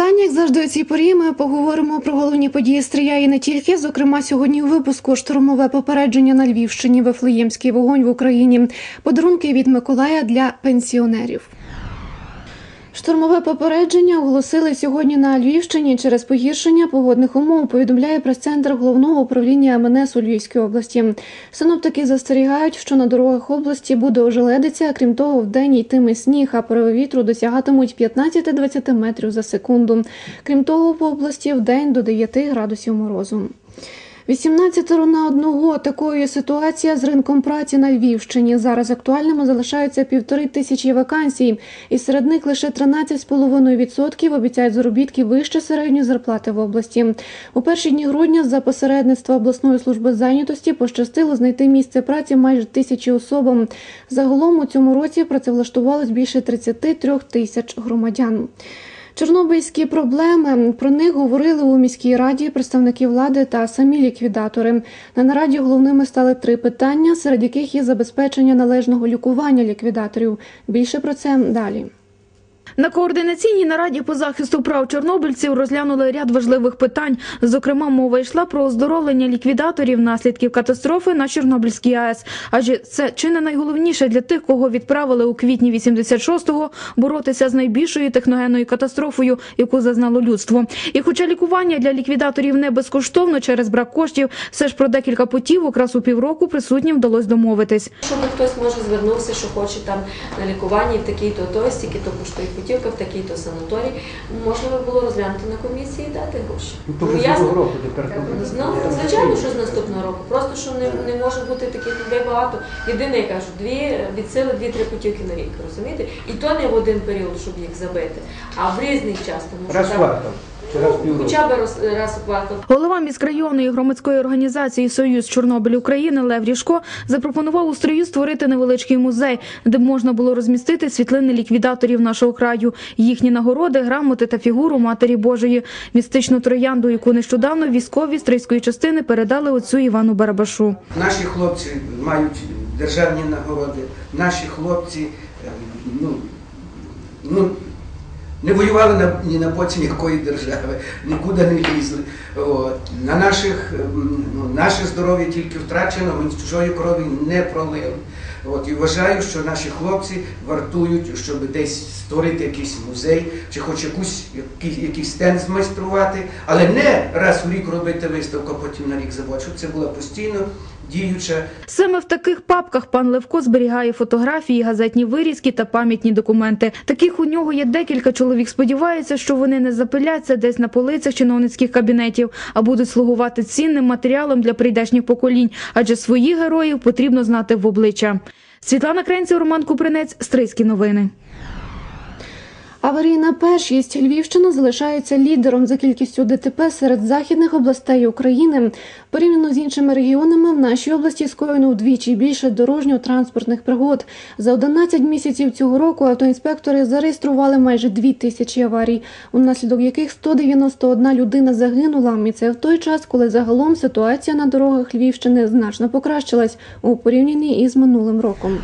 Востаннє, як завжди, у цій порі ми поговоримо про головні події стрія і не тільки. Зокрема, сьогодні у випуску штурмове попередження на Львівщині, Вифлеємський вогонь в Україні, подарунки від Миколая для пенсіонерів. Штурмове попередження оголосили сьогодні на Львівщині через погіршення погодних умов. Повідомляє прес-центр головного управління МНС у Львівській області. Синоптики застерігають, що на дорогах області буде ожеледиця. Крім того, вдень йтиме сніг, а пориви вітру досягатимуть 15-20 метрів за секунду. Крім того, в області вдень до 9 градусів морозу. 18 на одного такою є ситуація з ринком праці на Львівщині. Зараз актуальними залишаються півтори тисячі вакансій, і серед них лише 13,5% обіцяють заробітки вище середньої зарплати в області. У перші дні грудня за посередництва обласної служби зайнятості пощастило знайти місце праці майже тисячі особам. Загалом у цьому році працевлаштувалось більше 33 тисяч громадян. Чорнобильські проблеми про них говорили у міській раді представники влади та самі ліквідатори. На нараді головними стали три питання, серед яких є забезпечення належного лікування ліквідаторів. Більше про це далі. На координаційній нараді по захисту прав чорнобильців розглянули ряд важливих питань. Зокрема, мова йшла про оздоровлення ліквідаторів наслідків катастрофи на Чорнобильській АЕС. Адже це чи не найголовніше для тих, кого відправили у квітні 86-го боротися з найбільшою техногенною катастрофою, яку зазнало людство. І, хоча лікування для ліквідаторів не безкоштовно через брак коштів, все ж про декілька путівок раз у півроку присутнім вдалося домовитись. Щоб хтось може звернувся, що хоче там на лікуванні в такій-то той, стільки то коштує путівка в такий-то санаторій, можливо було розглянути на комісії і дати гроші. Ну, то Бо вже я з зна- цього року тепер. Ну, звичайно, що з наступного року. Просто що не, не може бути таких людей багато. Єдине, я кажу, дві від сили дві-три путівки на рік, розумієте? І то не в один період, щоб їх забити, а в різний час. Тому що Раз півроку. Хоча б раз, раз у квартал. Голова міськрайонної громадської організації Союз Чорнобиль України Лев Ріжко запропонував у строю створити невеличкий музей, де б можна було розмістити світлини ліквідаторів нашого краю, їхні нагороди, грамоти та фігуру Матері Божої, містичну троянду, яку нещодавно військові стрийської частини передали отцю Івану Барабашу. Наші хлопці мають державні нагороди, наші хлопці е, ну, ну, не воювали на, ні на боці ніякої держави, нікуди не лізли. От. На наших, ем, ну, наше здоров'я тільки втрачено, ми чужої крові не пролили. От, і вважаю, що наші хлопці вартують, щоб десь створити якийсь музей, чи хоч якусь, якийсь, якийсь стенд змайструвати, але не раз в рік робити виставку, а потім на рік забувати, щоб це була постійно діюча Саме в таких папках пан Левко зберігає фотографії, газетні вирізки та пам'ятні документи. Таких у нього є декілька чоловік. Сподіваються, що вони не запиляться десь на полицях чиновницьких кабінетів, а будуть слугувати цінним матеріалом для прийдешніх поколінь, адже своїх героїв потрібно знати в обличчя. Світлана Кренців, Роман Купринець, Стрийські новини. Аварійна першість Львівщина залишається лідером за кількістю ДТП серед західних областей України. Порівняно з іншими регіонами, в нашій області скоєно вдвічі більше дорожньо-транспортних пригод. За 11 місяців цього року автоінспектори зареєстрували майже 2 тисячі аварій, унаслідок яких 191 людина загинула. І це в той час, коли загалом ситуація на дорогах Львівщини значно покращилась у порівнянні із минулим роком.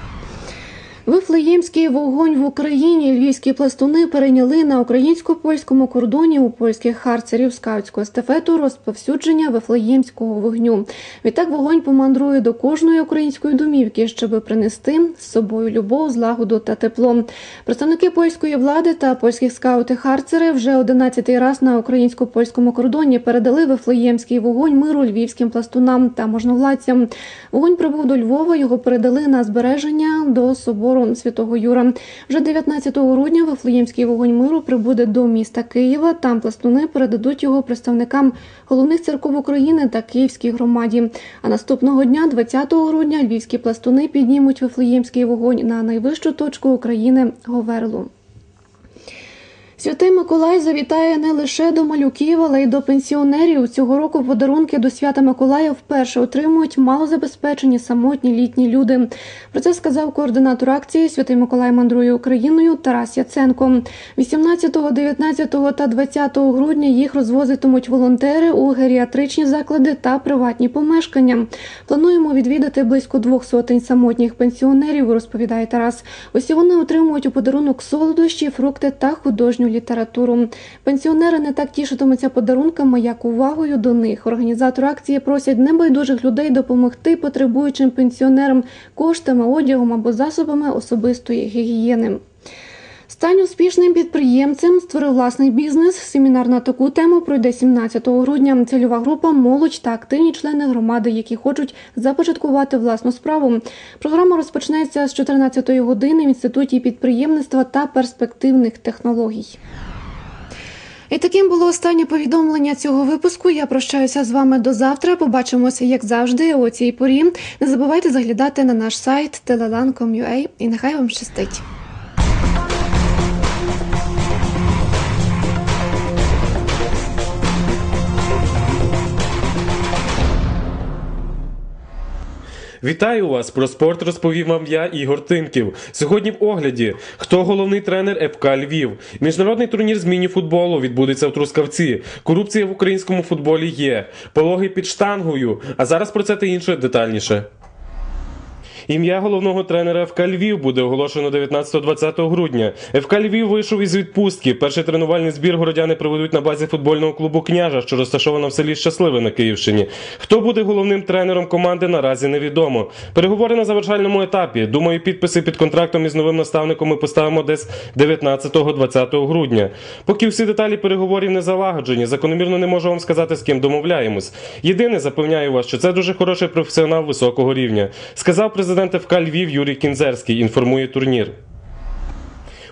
Вифлеємський вогонь в Україні львівські пластуни перейняли на українсько-польському кордоні у польських харцерів скаутську естафету розповсюдження вифлеємського вогню. Відтак вогонь помандрує до кожної української домівки, щоб принести з собою любов, злагоду та тепло. Представники польської влади та польських скаути харцери вже 11-й раз на українсько-польському кордоні передали вифлеємський вогонь миру львівським пластунам та можновладцям. Вогонь прибув до Львова. Його передали на збереження до собору Святого Юра. Вже 19 грудня Вифлеємський вогонь миру прибуде до міста Києва. Там пластуни передадуть його представникам головних церков України та Київській громаді. А наступного дня, 20 грудня, львівські пластуни піднімуть Вифлеємський вогонь на найвищу точку України Говерлу. Святий Миколай завітає не лише до малюків, але й до пенсіонерів. Цього року подарунки до свята Миколая вперше отримують малозабезпечені самотні літні люди. Про це сказав координатор акції Святий Миколай мандрує Україною Тарас Яценко. 18, 19 та 20 грудня їх розвозитимуть волонтери у геріатричні заклади та приватні помешкання. Плануємо відвідати близько двох сотень самотніх пенсіонерів. Розповідає Тарас. Усі вони отримують у подарунок солодощі, фрукти та художню художню літературу. Пенсіонери не так тішитимуться подарунками, як увагою до них. Організатори акції просять небайдужих людей допомогти потребуючим пенсіонерам коштами, одягом або засобами особистої гігієни. Стань успішним підприємцем, створи власний бізнес. Семінар на таку тему пройде 17 грудня. Цільова група молодь та активні члени громади, які хочуть започаткувати власну справу. Програма розпочнеться з 14 години в інституті підприємництва та перспективних технологій. І таким було останнє повідомлення цього випуску. Я прощаюся з вами до завтра. Побачимося, як завжди, о цій порі. Не забувайте заглядати на наш сайт telelan.com.ua і нехай вам щастить. Вітаю вас! Про спорт розповів вам я, Ігор Тинків. Сьогодні в огляді. Хто головний тренер ФК Львів? Міжнародний турнір з міні-футболу відбудеться в Трускавці. Корупція в українському футболі є. Пологи під штангою. А зараз про це та інше детальніше. Ім'я головного тренера ФК Львів буде оголошено 19-20 грудня. ФК Львів вийшов із відпустки. Перший тренувальний збір городяни проведуть на базі футбольного клубу княжа, що розташовано в селі Щасливе на Київщині. Хто буде головним тренером команди, наразі невідомо. Переговори на завершальному етапі. Думаю, підписи під контрактом із новим наставником ми поставимо десь 19-20 грудня. Поки всі деталі переговорів не залагоджені, закономірно не можу вам сказати, з ким домовляємось. Єдине, запевняю вас, що це дуже хороший професіонал високого рівня. Сказав президент ФК Львів Юрій Кінзерський. Інформує турнір.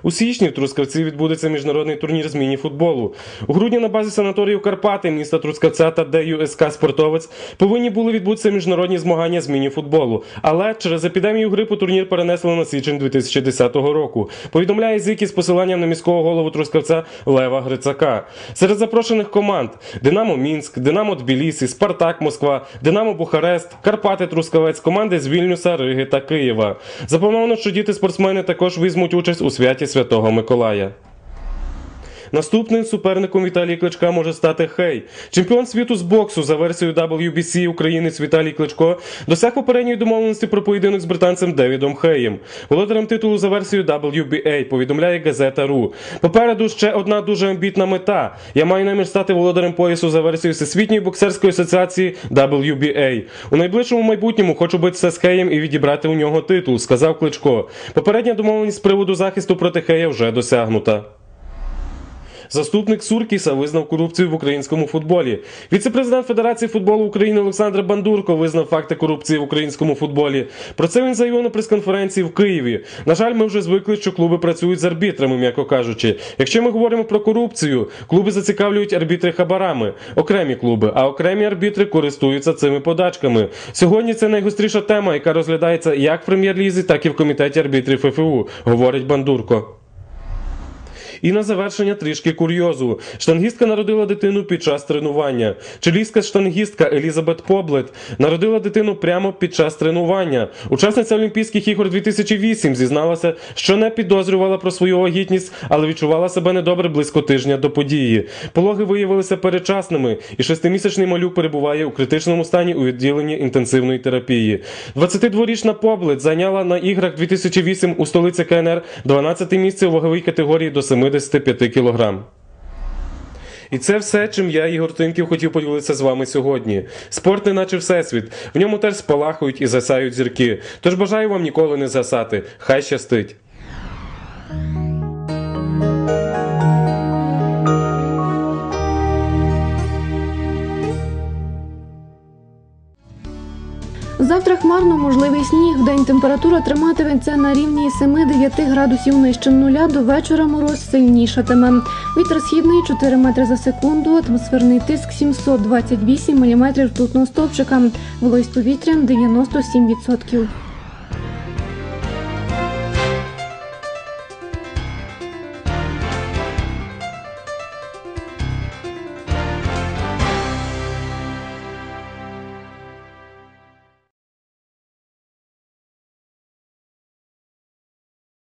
У січні в Трускавці відбудеться міжнародний турнір з міні-футболу. У грудні на базі санаторію Карпати, міста Трускавця та ДЮСК Спортовець повинні були відбутися міжнародні змагання з міні-футболу. Але через епідемію грипу турнір перенесли на січень 2010 року. Повідомляє Зікі з посиланням на міського голову Трускавця Лева Грицака. Серед запрошених команд Динамо Мінськ, Динамо Тбілісі, Спартак Москва, Динамо Бухарест, Карпати Трускавець, команди з Вільнюса, Риги та Києва. Заплановано, що діти-спортсмени також візьмуть участь у святі Святого Миколая. Наступним суперником Віталія Кличка може стати Хей. Чемпіон світу з боксу за версією WBC українець Віталій Кличко досяг попередньої домовленості про поєдинок з британцем Девідом Хеєм. Володарем титулу за версією WBA повідомляє газета РУ. Попереду ще одна дуже амбітна мета. Я маю намір стати володарем поясу за версією Всесвітньої боксерської асоціації WBA. У найближчому майбутньому хочу битися з Хеєм і відібрати у нього титул, сказав Кличко. Попередня домовленість з приводу захисту проти Хея вже досягнута. Заступник Суркіса визнав корупцію в українському футболі. Віце-президент Федерації футболу України Олександр Бандурко визнав факти корупції в українському футболі. Про це він заявив на прес-конференції в Києві. На жаль, ми вже звикли, що клуби працюють з арбітрами, м'яко кажучи. Якщо ми говоримо про корупцію, клуби зацікавлюють арбітри хабарами, окремі клуби, а окремі арбітри користуються цими подачками. Сьогодні це найгостріша тема, яка розглядається як в прем'єр-лізі, так і в комітеті арбітрів ФФУ, говорить Бандурко. І на завершення трішки курйозу. Штангістка народила дитину під час тренування. Чилійська штангістка Елізабет Поблет народила дитину прямо під час тренування. Учасниця Олімпійських ігор 2008 зізналася, що не підозрювала про свою вагітність, але відчувала себе недобре близько тижня до події. Пологи виявилися передчасними, і шестимісячний малюк перебуває у критичному стані у відділенні інтенсивної терапії. 22-річна Поблет зайняла на іграх 2008 у столиці КНР 12 місце у ваговій категорії до 75 кілограм. І це все, чим я, Ігор Тинків, хотів поділитися з вами сьогодні. Спорт не наче всесвіт, в ньому теж спалахують і засають зірки. Тож бажаю вам ніколи не засати. Хай щастить! Завтра хмарно можливий сніг. Вдень температура триматиметься на рівні 7-9 градусів нижче нуля. До вечора мороз сильнішатиме. Вітер східний 4 метри за секунду. Атмосферний тиск 728 міліметрів ртутного стовпчика. Вологість повітря 97%.